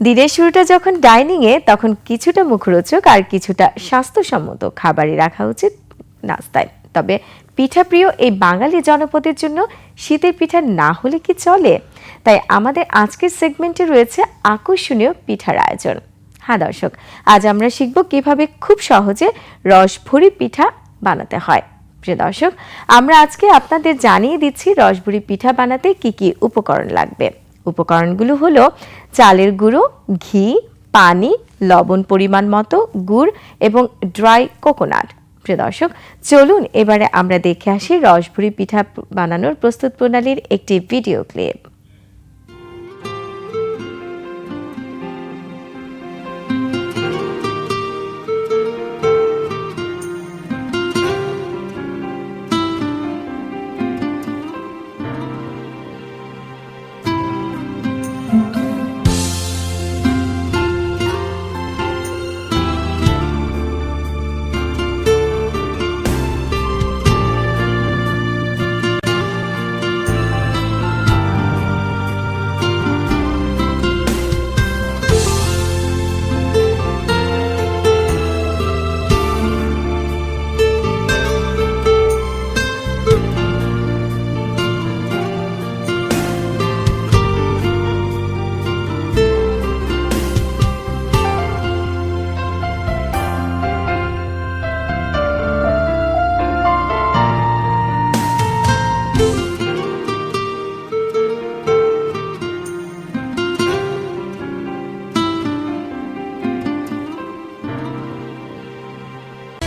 দিনের শুরুটা যখন ডাইনিংয়ে, তখন কিছুটা মুখরোচক আর কিছুটা স্বাস্থ্যসম্মত খাবারই রাখা উচিত নাস্তায়। তবে পিঠাপ্রিয় এই বাঙালি জনপদের জন্য শীতের পিঠা না হলে কি চলে? তাই আমাদের আজকের সেগমেন্টে রয়েছে আকর্ষণীয় পিঠার আয়োজন। হ্যাঁ দর্শক, আজ আমরা শিখব কীভাবে খুব সহজে রসভরি পিঠা বানাতে হয়। প্রিয় দর্শক, আমরা আজকে আপনাদের জানিয়ে দিচ্ছি রসভরি পিঠা বানাতে কি কি উপকরণ লাগবে। উপকরণগুলো হলো চালের গুঁড়ো, ঘি, পানি, লবণ পরিমাণ মতো, গুড় এবং ড্রাই কোকোনাট। প্রিয় দর্শক, চলুন এবারে আমরা দেখে আসি রসভরি পিঠা বানানোর প্রস্তুত প্রণালীর একটি ভিডিও ক্লিপ।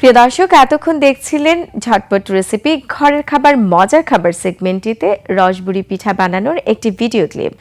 প্রিয় দর্শক, এতক্ষণ দেখছিলেন ঝটপট রেসিপি ঘরের খাবার মজার খাবার সেগমেন্টটিতে রসবুড়ি পিঠা বানানোর একটি ভিডিও ক্লিপ